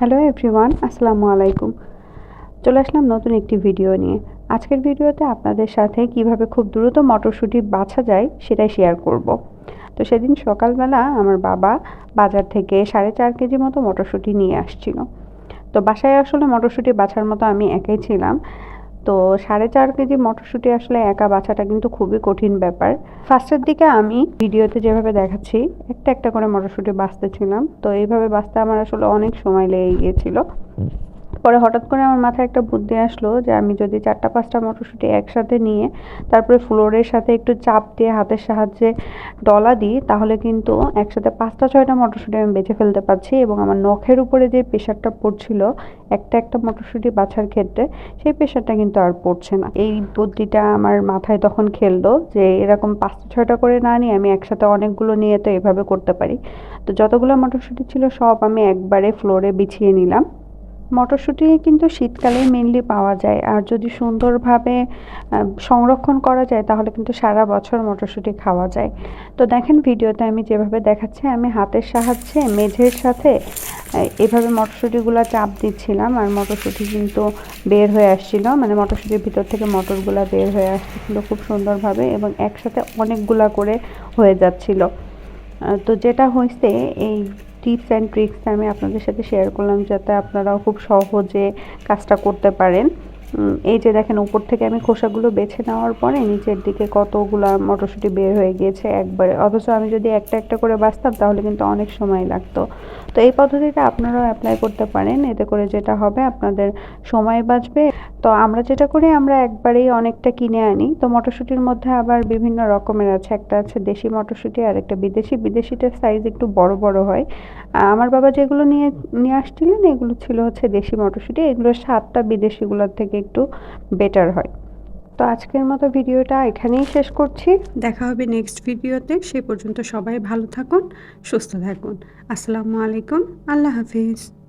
Hello everyone আসসালামু আলাইকুম। চলে আসলাম নতুন একটি ভিডিও নিয়ে। আজকের ভিডিওতে আপনাদের সাথে কীভাবে খুব দ্রুত মটরশুঁটি বাছা যায় সেটাই শেয়ার করব। তো সেদিন সকালবেলা আমার বাবা বাজার থেকে সাড়ে চার কেজি মতো মটরশুঁটি নিয়ে আসছিল। তো বাসায় আসলে মটরশুঁটি বাছার মতো আমি একাই ছিলাম। তো সাড়ে চার কেজি মটরশুঁটি আসলে একা বাছাটা কিন্তু খুবই কঠিন ব্যাপার। ফার্স্টের দিকে আমি ভিডিওতে যেভাবে দেখাচ্ছি, একটা একটা করে মটরশুঁটি বাঁচতেছিলাম তো এইভাবে বাঁচতে আমার আসলে অনেক সময় লেগে গিয়েছিল। পরে হঠাৎ করে আমার মাথায় একটা বুদ্ধি আসলো যে আমি যদি চারটা, পাঁচটা মটরশুঁটি একসাথে নিয়ে তারপরে ফ্লোরের সাথে একটু চাপ দিয়ে হাতের সাহায্যে ডলা দিই, তাহলে কিন্তু একসাথে পাঁচটা, ছয়টা মটরশুঁটি আমি বেছে ফেলতে পারছি এবং আমার নখের উপরে যে প্রেশারটা পড়ছিল, একটা একটা মটরশুঁটি বাছার ক্ষেত্রে সেই প্রেশারটা কিন্তু আর পড়ছে না। এই বুদ্ধিটা আমার মাথায় তখন খেললো যে এরকম পাঁচটা, ছয়টা করে না নিয়ে আমি একসাথে অনেকগুলো নিয়ে তো এভাবে করতে পারি। তো যতগুলো মটরশুঁটি ছিল সব আমি একবারে ফ্লোরে বিছিয়ে নিলাম। মটরশুঁটি কিন্তু শীতকালে মেনলি পাওয়া যায়। আর যদি সুন্দরভাবে সংরক্ষণ করা যায়, তাহলে কিন্তু সারা বছর মটরশুঁটি খাওয়া যায়। তো দেখেন ভিডিওতে আমি যেভাবে দেখাচ্ছি, আমি হাতের সাহায্যে, মেঝের সাথে এভাবে মটরশুঁটিগুলো চাপ দিচ্ছিলাম আর মটরশুঁটি কিন্তু বের হয়ে আসছিল। মানে মটরশুঁটির ভিতর থেকে মটরগুলা বের হয়ে আসছিল খুব সুন্দরভাবে এবং একসাথে অনেকগুলা করে হয়ে যাচ্ছিল। তো যেটা হয়েছে এই টিপস অ্যান্ড ট্রিক্স আমি আপনাদের সাথে শেয়ার করলাম যাতে আপনারাও খুব সহজে কাজটা করতে পারেন। এই যে দেখেন, উপর থেকে আমি খোসাগুলো বেছে নেওয়ার পরে নিচের দিকে কতগুলা মটরশুঁটি বের হয়ে গিয়েছে একবারে। অথচ আমি যদি একটা একটা করে বাঁচতাম, তাহলে কিন্তু অনেক সময় লাগতো। তো এই পদ্ধতিটা আপনারাও অ্যাপ্লাই করতে পারেন। এতে করে যেটা হবে, আপনাদের সময় বাঁচবে তো আমরা যেটা করি, আমরা একবারেই অনেকটা কিনে আনি। তো মটরশুঁটির মধ্যে আবার বিভিন্ন রকমের আছে। একটা আছে দেশি মটরশুঁটি আর একটা বিদেশি। বিদেশিটার সাইজ একটু বড় বড় হয়। আমার বাবা যেগুলো নিয়ে নিয়ে আসছিলেন, এগুলো ছিল হচ্ছে দেশি মটরশুঁটি। এগুলোর স্বাদটা বিদেশিগুলোর থেকে একটু বেটার হয়। তো আজকের মতো ভিডিওটা এখানেই শেষ করছি। দেখা হবে নেক্সট ভিডিওতে। সে পর্যন্ত সবাই ভালো থাকুন, সুস্থ থাকুন। আসসালামু আলাইকুম। আল্লাহ হাফিজ।